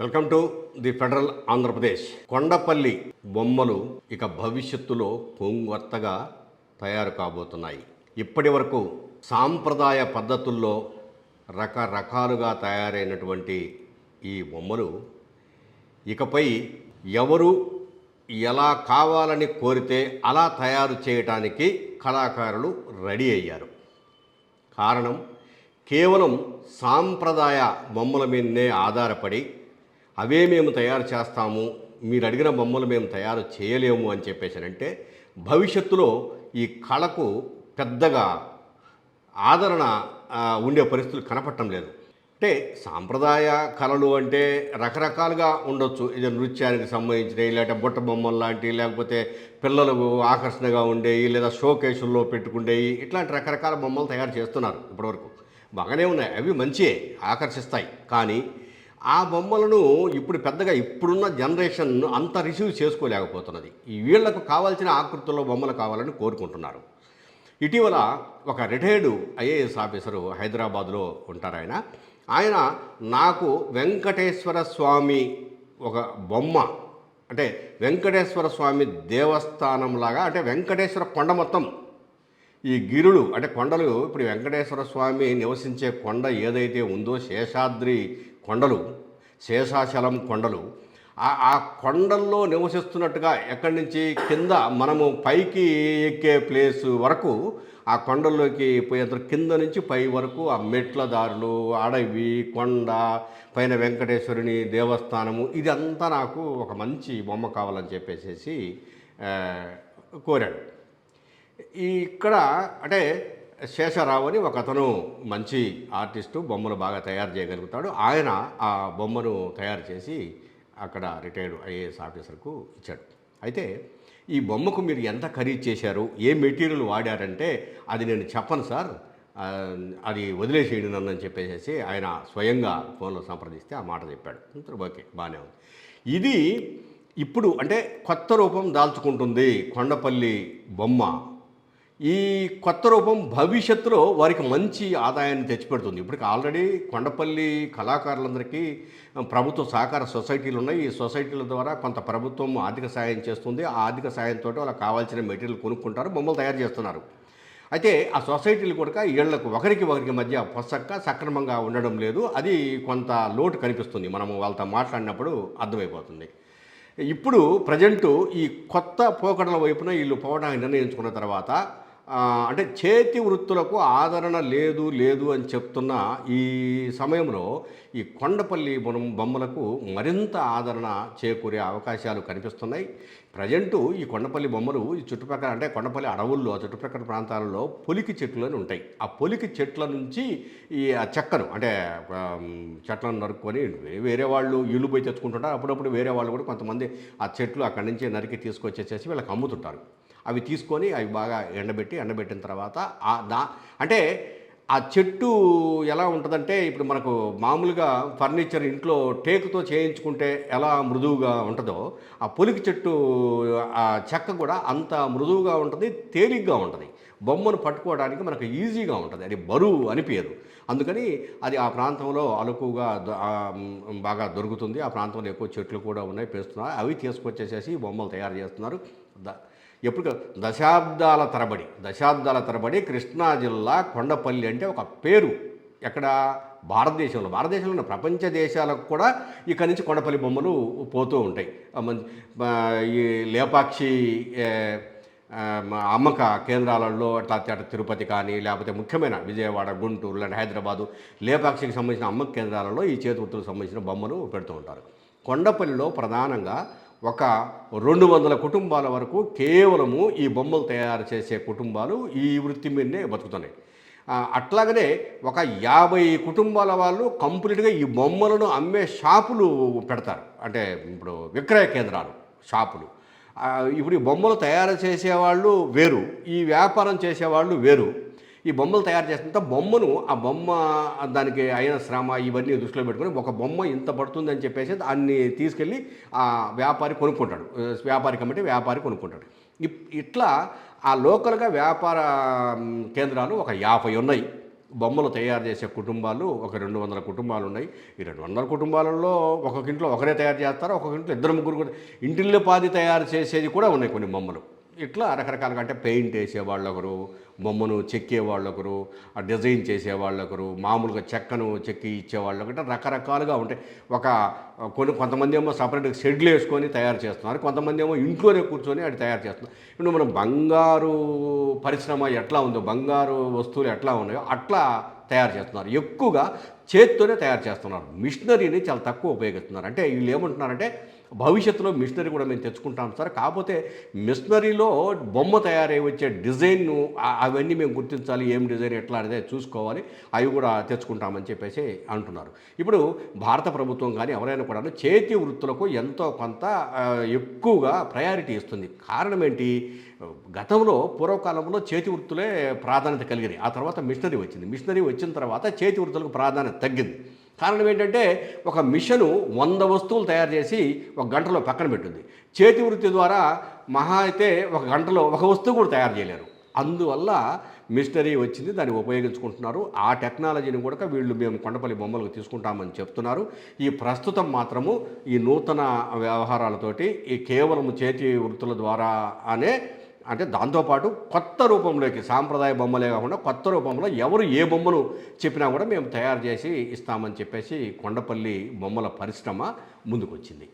Welcome to the Federal Andhra Pradesh Kondapalli బొమ్మలు ఇక భవిష్యత్తులో పొంగొత్తగా తయారు కాబోతున్నాయి. ఇప్పటి వరకు సాంప్రదాయ పద్ధతుల్లో రకరకాలుగా తయారైనటువంటి ఈ బొమ్మలు ఇకపై ఎవరు ఎలా కావాలని కోరితే అలా తయారు చేయటానికి కళాకారులు రెడీ అయ్యారు. కారణం కేవలం సాంప్రదాయ బొమ్మల మీదనే ఆధారపడి అవే మేము తయారు చేస్తాము మీరు అడిగిన బొమ్మలు మేము తయారు చేయలేము అని చెప్పేసానంటే భవిష్యత్తులో ఈ కళకు పెద్దగా ఆదరణ ఉండే పరిస్థితులు కనపడటం లేదు. అంటే సాంప్రదాయ కళలు అంటే రకరకాలుగా ఉండొచ్చు. ఇది నృత్యానికి సంబంధించినవి లేకపోతే బుట్ట బొమ్మలు లాంటివి లేకపోతే పిల్లలకు ఆకర్షణగా ఉండేవి లేదా షోకేసుల్లో పెట్టుకుండేవి ఇట్లాంటి రకరకాల బొమ్మలు తయారు చేస్తున్నారు ఇప్పటివరకు. బాగానే ఉన్నాయి. అవి మంచియే ఆకర్షిస్తాయి. కానీ ఆ బొమ్మలను ఇప్పుడు పెద్దగా ఇప్పుడున్న జనరేషన్ అంత రిసీవ్ చేసుకోలేకపోతున్నది. ఈ వీళ్ళకు కావాల్సిన ఆకృతుల్లో బొమ్మలు కావాలని కోరుకుంటున్నారు. ఇటీవల ఒక రిటైర్డ్ ఐఏఎస్ ఆఫీసరు హైదరాబాద్లో ఉంటారు ఆయన. ఆయన నాకు వెంకటేశ్వర స్వామి ఒక బొమ్మ అంటే వెంకటేశ్వర స్వామి దేవస్థానంలాగా అంటే వెంకటేశ్వర కొండ మొత్తం. ఈ గిరులు అంటే కొండలు ఇప్పుడు వెంకటేశ్వర స్వామి నివసించే కొండ ఏదైతే ఉందో శేషాద్రి కొండలు శేషాచలం కొండలు ఆ కొండల్లో నివసిస్తున్నట్టుగా ఎక్కడి నుంచి కింద మనము పైకి ఎక్కే ప్లేస్ వరకు ఆ కొండల్లోకి పోయేంత కింద నుంచి పై వరకు ఆ మెట్ల దారులు అడవి కొండ పైన వెంకటేశ్వరుని దేవస్థానము ఇదంతా నాకు ఒక మంచి బొమ్మ కావాలని చెప్పేసేసి కోరాడు. ఈ ఇక్కడ అంటే శేషరావు అని ఒక అతను మంచి ఆర్టిస్టు బొమ్మను బాగా తయారు చేయగలుగుతాడు. ఆయన ఆ బొమ్మను తయారు చేసి అక్కడ రిటైర్డ్ ఐఏఎస్ ఆఫీసర్కు ఇచ్చాడు. అయితే ఈ బొమ్మకు మీరు ఎంత ఖరీదు చేశారు? ఏ మెటీరియల్ వాడారంటే అది నేను చెప్పను సార్. అది వదిలేసేయండి నన్ను అని చెప్పేసి ఆయన స్వయంగా ఫోన్లో సంప్రదిస్తే ఆ మాట చెప్పాడు. ఓకే బాగానే ఉంది. ఇది ఇప్పుడు అంటే కొత్త రూపం దాల్చుకుంటుంది కొండపల్లి బొమ్మ. ఈ కొత్త రూపం భవిష్యత్తులో వారికి మంచి ఆదాయాన్ని తెచ్చిపెడుతుంది. ఇప్పటికి ఆల్రెడీ కొండపల్లి కళాకారులందరికీ ప్రభుత్వ సహకార సొసైటీలు ఉన్నాయి. ఈ సొసైటీల ద్వారా కొంత ప్రభుత్వం ఆర్థిక సాయం చేస్తుంది. ఆ ఆర్థిక సాయంతో వాళ్ళకి కావాల్సిన మెటీరియల్ కొనుక్కుంటారు బొమ్మలు తయారు చేస్తున్నారు. అయితే ఆ సొసైటీలు కూడా వీళ్ళకు ఒకరికి ఒకరికి మధ్య పొసక్క సక్రమంగా ఉండడం లేదు. అది కొంత లోటు కనిపిస్తుంది. మనము వాళ్ళతో మాట్లాడినప్పుడు అర్థమైపోతుంది. ఇప్పుడు ప్రజెంటు ఈ కొత్త పోకడల వైపున వీళ్ళు పోవడానికి నిర్ణయించుకున్న తర్వాత అంటే చేతి వృత్తులకు ఆదరణ లేదు లేదు అని చెప్తున్న ఈ సమయంలో ఈ కొండపల్లి బొమ్మ బొమ్మలకు మరింత ఆదరణ చేకూరే అవకాశాలు కనిపిస్తున్నాయి. ప్రజెంటు ఈ కొండపల్లి బొమ్మలు ఈ చుట్టుపక్కల అంటే కొండపల్లి అడవుల్లో ఆ చుట్టుపక్కల ప్రాంతాలలో పొలికి చెట్లు అని ఉంటాయి. ఆ పొలికి చెట్ల నుంచి ఈ ఆ చెక్కను అంటే చెట్లను నరుక్కొని వేరే వాళ్ళు ఇల్లు పోయి తెచ్చుకుంటుంటారు. అప్పుడప్పుడు వేరే వాళ్ళు కూడా కొంతమంది ఆ చెట్లు అక్కడి నుంచి నరికి తీసుకొచ్చేసేసి వీళ్ళకి అమ్ముతుంటారు. అవి తీసుకొని అవి బాగా ఎండబెట్టి ఎండబెట్టిన తర్వాత ఆ దా అంటే ఆ చెట్టు ఎలా ఉంటుందంటే ఇప్పుడు మనకు మామూలుగా ఫర్నిచర్ ఇంట్లో టేకుతో చేయించుకుంటే ఎలా మృదువుగా ఉంటుందో ఆ పొలికి చెట్టు ఆ చెక్క కూడా అంత మృదువుగా ఉంటుంది తేలిగ్గా ఉంటుంది. బొమ్మను పట్టుకోవడానికి మనకు ఈజీగా ఉంటుంది. అది బరువు అనిపించదు అందుకని అది ఆ ప్రాంతంలో అలుకుగా బాగా దొరుకుతుంది. ఆ ప్రాంతంలో ఎక్కువ చెట్లు కూడా ఉన్నాయి పేస్తున్నారు అవి తీసుకొచ్చేసేసి బొమ్మలు తయారు చేస్తున్నారు. ద- ఎప్పుడు దశాబ్దాల తరబడి దశాబ్దాల తరబడి కృష్ణా జిల్లా కొండపల్లి అంటే ఒక పేరు. ఎక్కడ? భారతదేశంలో. భారతదేశంలో ఉన్న ప్రపంచ దేశాలకు కూడా ఇక్కడి నుంచి కొండపల్లి బొమ్మలు పోతూ ఉంటాయి. ఈ లేపాక్షి అమ్మక కేంద్రాలలో అట్లా అటు తిరుపతి కానీ లేకపోతే ముఖ్యమైన విజయవాడ గుంటూరు లేదా హైదరాబాదు లేపాక్షికి సంబంధించిన అమ్మక కేంద్రాలలో ఈ చేతి వృత్తులకు సంబంధించిన బొమ్మలు పెడుతూ ఉంటారు. కొండపల్లిలో ప్రధానంగా ఒక రెండు వందల కుటుంబాల వరకు కేవలము ఈ బొమ్మలు తయారు చేసే కుటుంబాలు ఈ వృత్తి మీదనే బతుకుతున్నాయి. అట్లాగనే ఒక యాభై కుటుంబాల వాళ్ళు కంప్లీట్గా ఈ బొమ్మలను అమ్మే షాపులు పెడతారు. అంటే ఇప్పుడు విక్రయ కేంద్రాలు షాపులు. ఇప్పుడు ఈ బొమ్మలు తయారు చేసేవాళ్ళు వేరు ఈ వ్యాపారం చేసేవాళ్ళు వేరు. ఈ బొమ్మలు తయారు చేసినంత బొమ్మను ఆ బొమ్మ దానికి అయిన శ్రమ ఇవన్నీ దృష్టిలో పెట్టుకొని ఒక బొమ్మ ఇంత పడుతుందని చెప్పేసి దాన్ని తీసుకెళ్ళి ఆ వ్యాపారి కొనుక్కుంటాడు. వ్యాపారి కమిటీ వ్యాపారి కొనుక్కుంటాడు. ఇప్- ఇట్లా ఆ లోకల్గా వ్యాపార కేంద్రాలు ఒక యాభై ఉన్నాయి. బొమ్మలు తయారు చేసే కుటుంబాలు ఒక రెండు వందల కుటుంబాలు ఉన్నాయి. ఈ రెండు వందల కుటుంబాలలో ఒక్కొక్క ఇంట్లో ఒకరే తయారు చేస్తారు ఒక్కొక్క ఇంట్లో ఇద్దరు ముగ్గురు కూడా ఇంటిల్లో పాది తయారు చేసేది కూడా ఉన్నాయి కొన్ని బొమ్మలు. ఇట్లా రకరకాలుగా అంటే పెయింట్ వేసే వాళ్ళు ఒకరు బొమ్మను చెక్కే వాళ్ళు ఒకరు ఆ డిజైన్ చేసే వాళ్ళు ఒకరు మామూలుగా చెక్కను చెక్కి ఇచ్చే వాళ్ళొకటి రకరకాలుగా ఉంటాయి. ఒక కొన్ని కొంతమంది ఏమో సపరేట్గా షెడ్లు వేసుకొని తయారు చేస్తున్నారు కొంతమంది ఏమో ఇంట్లోనే కూర్చొని అది తయారు చేస్తున్నారు. ఇప్పుడు మనం బంగారు పరిశ్రమ ఎట్లా ఉందో బంగారు వస్తువులు ఎట్లా ఉన్నాయో అట్లా తయారు చేస్తున్నారు. ఎక్కువగా చేత్తోనే తయారు చేస్తున్నారు. మిషనరీని చాలా తక్కువ ఉపయోగిస్తున్నారు. అంటే వీళ్ళు ఏమంటున్నారంటే భవిష్యత్తులో మిషనరీ కూడా మేము తెచ్చుకుంటాం సార్ కాకపోతే మిషనరీలో బొమ్మ తయారై వచ్చే డిజైన్ అవన్నీ మేము గుర్తించాలి ఏం డిజైన్ ఎట్లా అనేది చూసుకోవాలి అవి కూడా తెచ్చుకుంటామని చెప్పేసి అంటున్నారు. ఇప్పుడు భారత ప్రభుత్వం కానీ ఎవరైనా కూడా చేతి వృత్తులకు ఎంతో కొంత ఎక్కువగా ప్రయారిటీ ఇస్తుంది. కారణం ఏంటి? గతంలో పూర్వకాలంలో చేతి వృత్తులే ప్రాధాన్యత కలిగినాయి. ఆ తర్వాత మిషనరీ వచ్చింది. మిషనరీ వచ్చిన తర్వాత చేతి వృత్తులకు ప్రాధాన్యత తగ్గింది. కారణం ఏంటంటే ఒక మిషను వంద వస్తువులు తయారు చేసి ఒక గంటలో పక్కన పెట్టింది. చేతి వృత్తి ద్వారా మహా అయితే ఒక గంటలో ఒక వస్తువు కూడా తయారు చేయలేరు. అందువల్ల మిషనరీ వచ్చింది దాన్ని ఉపయోగించుకుంటున్నారు. ఆ టెక్నాలజీని కూడా వీళ్ళు మేము కొండపల్లి బొమ్మలకు తీసుకుంటామని చెప్తున్నారు. ఈ ప్రస్తుతం మాత్రము ఈ నూతన వ్యవహారాలతోటి ఈ కేవలం చేతి వృత్తుల ద్వారా అనే అంటే దాంతోపాటు కొత్త రూపంలోకి సాంప్రదాయ బొమ్మలే కాకుండా కొత్త రూపంలో ఎవరు ఏ బొమ్మను చెప్పినా కూడా మేము తయారు చేసి ఇస్తామని చెప్పేసి కొండపల్లి బొమ్మల పరిశ్రమ ముందుకొచ్చింది.